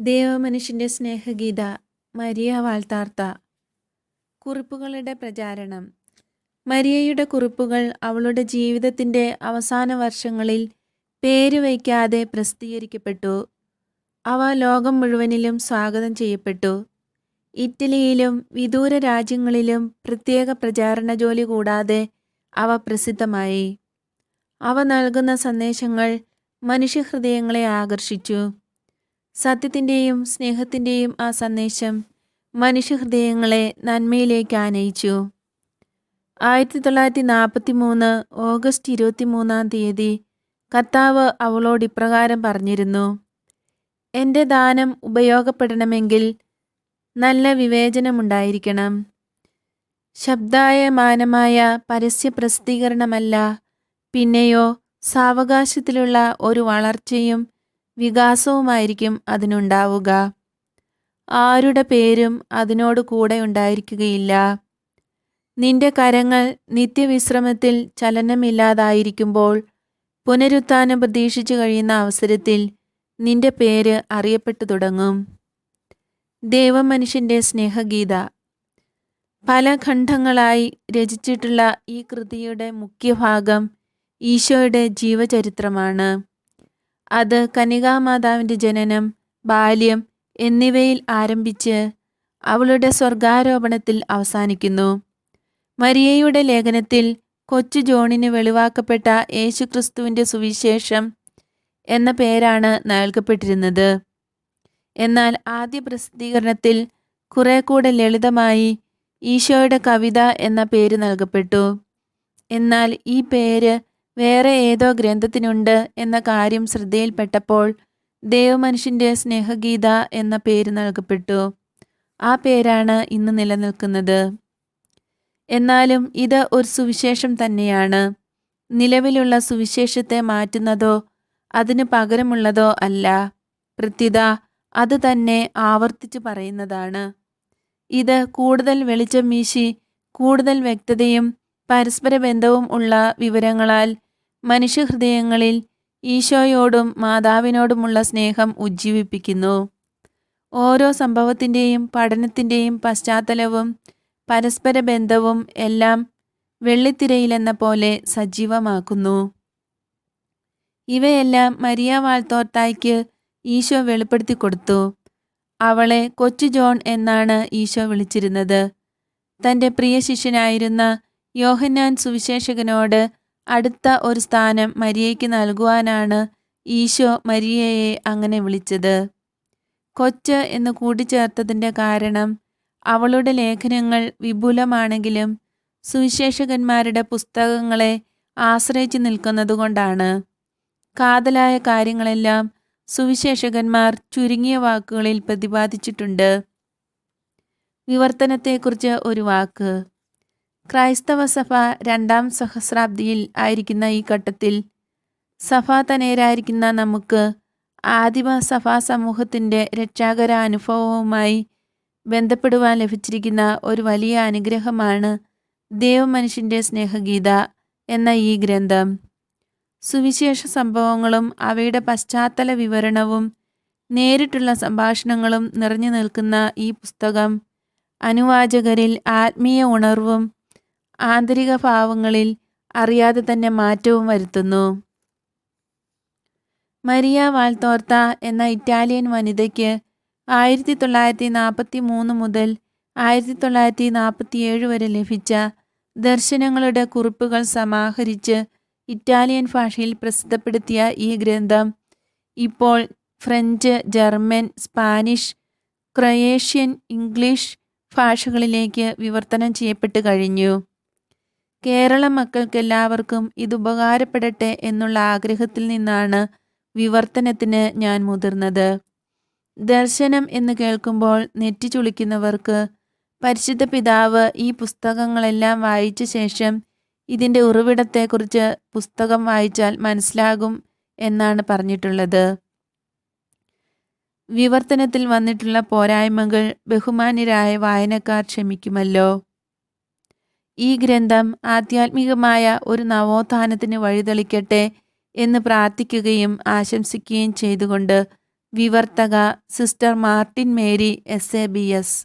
ദേവമനുഷ്യന്റെ സ്നേഹഗീത Maria വാൾത്താർത്ത. കുറിപ്പുകളുടെ പ്രചാരണം. മരിയയുടെ കുറിപ്പുകൾ അവളുടെ ജീവിതത്തിന്റെ അവസാന വർഷങ്ങളിൽ പേര് വയ്ക്കാതെ പ്രസിദ്ധീകരിക്കപ്പെട്ടു. അവ ലോകം മുഴുവനിലും സ്വാഗതം ചെയ്യപ്പെട്ടു. ഇറ്റലിയിലും വിദൂര രാജ്യങ്ങളിലും പ്രത്യേക പ്രചാരണ ജോലി കൂടാതെ അവ പ്രസിദ്ധമായി. അവ നൽകുന്ന സന്ദേശങ്ങൾ മനുഷ്യഹൃദയങ്ങളെ ആകർഷിച്ചു. സത്യത്തിന്റെയും സ്നേഹത്തിന്റെയും ആ സന്ദേശം മനുഷ്യഹൃദയങ്ങളെ നന്മയിലേക്ക് ആനയിച്ചു. ആയിരത്തി തൊള്ളായിരത്തി നാൽപ്പത്തി മൂന്ന് ഓഗസ്റ്റ് ഇരുപത്തി മൂന്നാം തീയതി കർത്താവ് അവളോട് ഇപ്രകാരം പറഞ്ഞിരുന്നു. എന്റെ ദാനം ഉപയോഗപ്പെടണമെങ്കിൽ നല്ല വിവേചനമുണ്ടായിരിക്കണം. ശബ്ദായമാനമായ പരസ്യ പ്രസിദ്ധീകരണമല്ല പിന്നെയോ സാവകാശത്തിലുള്ള ഒരു വളർച്ചയും വികാസവുമായിരിക്കും അതിനുണ്ടാവുക. ആരുടെ പേരും അതിനോട് കൂടെ ഉണ്ടായിരിക്കുകയില്ല. നിന്റെ കരങ്ങൾ നിത്യവിശ്രമത്തിൽ ചലനമില്ലാതായിരിക്കുമ്പോൾ പുനരുത്ഥാനം പ്രതീക്ഷിച്ചു കഴിയുന്ന അവസരത്തിൽ നിന്റെ പേര് അറിയപ്പെട്ടു തുടങ്ങും. ദേവമനുഷ്യന്റെ സ്നേഹഗീത. പല ഖണ്ഡങ്ങളായി രചിച്ചിട്ടുള്ള ഈ കൃതിയുടെ മുഖ്യഭാഗം ഈശോയുടെ ജീവചരിത്രമാണ്. അത് കനികാമാതാവിന്റെ ജനനം ബാല്യം എന്നിവയിൽ ആരംഭിച്ച് അവളുടെ സ്വർഗാരോപണത്തിൽ അവസാനിക്കുന്നു. മരിയയുടെ ലേഖനത്തിൽ കൊച്ചു ജോണിന് വെളിവാക്കപ്പെട്ട യേശുക്രിസ്തുവിന്റെ സുവിശേഷം എന്ന പേരാണ് നൽകപ്പെട്ടിരുന്നത്. എന്നാൽ ആദ്യ പ്രസിദ്ധീകരണത്തിൽ കുറെ കൂടെ ലളിതമായി ഈശോയുടെ കവിത എന്ന പേര് നൽകപ്പെട്ടു. എന്നാൽ ഈ പേര് വേറെ ഏതോ ഗ്രന്ഥത്തിനുണ്ട് എന്ന കാര്യം ശ്രദ്ധയിൽപ്പെട്ടപ്പോൾ ദേവമനുഷ്യന്റെ സ്നേഹഗീത എന്ന പേര് നൽകപ്പെട്ടു. ആ പേരാണ് ഇന്ന് നിലനിൽക്കുന്നത്. എന്നാലും ഇത് ഒരു സുവിശേഷം തന്നെയാണ്. നിലവിലുള്ള സുവിശേഷത്തെ മാറ്റുന്നതോ അതിന് പകരമുള്ളതോ അല്ല. പ്രത്യുത അത് തന്നെ ആവർത്തിച്ച് പറയുന്നതാണ്. ഇത് കൂടുതൽ വെളിച്ചം വീശി കൂടുതൽ വ്യക്തതയും പരസ്പര ബന്ധവും ഉള്ള വിവരങ്ങളാൽ മനുഷ്യഹൃദയങ്ങളിൽ ഈശോയോടും മാതാവിനോടുമുള്ള സ്നേഹം ഉജ്ജീവിപ്പിക്കുന്നു. ഓരോ സംഭവത്തിന്റെയും പഠനത്തിന്റെയും പശ്ചാത്തലവും പരസ്പര ബന്ധവും എല്ലാം വെള്ളിത്തിരയിലെന്ന പോലെ സജീവമാക്കുന്നു. ഇവയെല്ലാം മരിയ വാൾത്തോർത്തായ്ക്ക് ഈശോ വെളിപ്പെടുത്തി കൊടുത്തു. അവളെ കൊച്ചു ജോൺ എന്നാണ് ഈശോ വിളിച്ചിരുന്നത്. തന്റെ പ്രിയ ശിഷ്യനായിരുന്ന യോഹന്നാൻ സുവിശേഷകനോട് അടുത്ത ഒരു സ്ഥാനം മരിയയ്ക്ക് നൽകുവാനാണ് ഈശോ മരിയയെ അങ്ങനെ വിളിച്ചത്. കൊച്ച് എന്ന് കൂട്ടിച്ചേർത്തതിന്റെ കാരണം അവളുടെ ലേഖനങ്ങൾ വിപുലമാണെങ്കിലും സുവിശേഷകന്മാരുടെ പുസ്തകങ്ങളെ ആശ്രയിച്ചു നിൽക്കുന്നതുകൊണ്ടാണ്. കാതലായ കാര്യങ്ങളെല്ലാം സുവിശേഷകന്മാർ ചുരുങ്ങിയ വാക്കുകളിൽ പ്രതിപാദിച്ചിട്ടുണ്ട്. വിവർത്തനത്തെക്കുറിച്ച് ഒരു വാക്ക്. ക്രൈസ്തവ സഭ രണ്ടാം സഹസ്രാബ്ദിയിൽ ആയിരിക്കുന്ന ഈ ഘട്ടത്തിൽ സഭാതനേരായിരിക്കുന്ന നമുക്ക് ആദിമ സഭാ സമൂഹത്തിന്റെ രക്ഷാകര അനുഭവവുമായി ബന്ധപ്പെടുവാൻ ലഭിച്ചിരിക്കുന്ന ഒരു വലിയ അനുഗ്രഹമാണ് ദേവമനുഷ്യന്റെ സ്നേഹഗീത എന്ന ഈ ഗ്രന്ഥം. സുവിശേഷ സംഭവങ്ങളും അവയുടെ പശ്ചാത്തല വിവരണവും നേരിട്ടുള്ള സംഭാഷണങ്ങളും നിറഞ്ഞു നിൽക്കുന്ന ഈ പുസ്തകം അനുവാചകരിൽ ആത്മീയ ഉണർവും ആന്തരിക ഭാവങ്ങളിൽ അറിയാതെ തന്നെ മാറ്റവും വരുത്തുന്നു. മരിയ വാൾത്തോർത്ത എന്ന ഇറ്റാലിയൻ വനിതയ്ക്ക് ആയിരത്തി തൊള്ളായിരത്തി നാൽപ്പത്തി മൂന്ന് മുതൽ ആയിരത്തി തൊള്ളായിരത്തി നാൽപ്പത്തിയേഴ് വരെ ലഭിച്ച ദർശനങ്ങളുടെ കുറിപ്പുകൾ സമാഹരിച്ച് ഇറ്റാലിയൻ ഭാഷയിൽ പ്രസിദ്ധപ്പെടുത്തിയ ഈ ഗ്രന്ഥം ഇപ്പോൾ French German Spanish Croatian English ഭാഷകളിലേക്ക് വിവർത്തനം ചെയ്യപ്പെട്ട് കഴിഞ്ഞു. കേരള മക്കൾക്കെല്ലാവർക്കും ഇത് ഉപകാരപ്പെടട്ടെ എന്നുള്ള ആഗ്രഹത്തിൽ നിന്നാണ് വിവർത്തനത്തിന് ഞാൻ മുതിർന്നത്. ദർശനം എന്ന് കേൾക്കുമ്പോൾ നെറ്റി ചുളിക്കുന്നവർക്ക് പരിശുദ്ധ പിതാവ് ഈ പുസ്തകങ്ങളെല്ലാം വായിച്ച ശേഷം ഇതിന്റെ ഉറവിടത്തെക്കുറിച്ച് പുസ്തകം വായിച്ചാൽ മനസ്സിലാകും എന്നാണ് പറഞ്ഞിട്ടുള്ളത്. വിവർത്തനത്തിൽ വന്നിട്ടുള്ള പോരായ്മകൾ ബഹുമാന്യരായ വായനക്കാർ ക്ഷമിക്കുമല്ലോ. ഈ ഗ്രന്ഥം ആധ്യാത്മികമായ ഒരു നവോത്ഥാനത്തിന് വഴിതെളിക്കട്ടെ എന്ന് പ്രാർത്ഥിക്കുകയും ആശംസിക്കുകയും ചെയ്തുകൊണ്ട് വിവർത്തക sister Martin Mary S A B S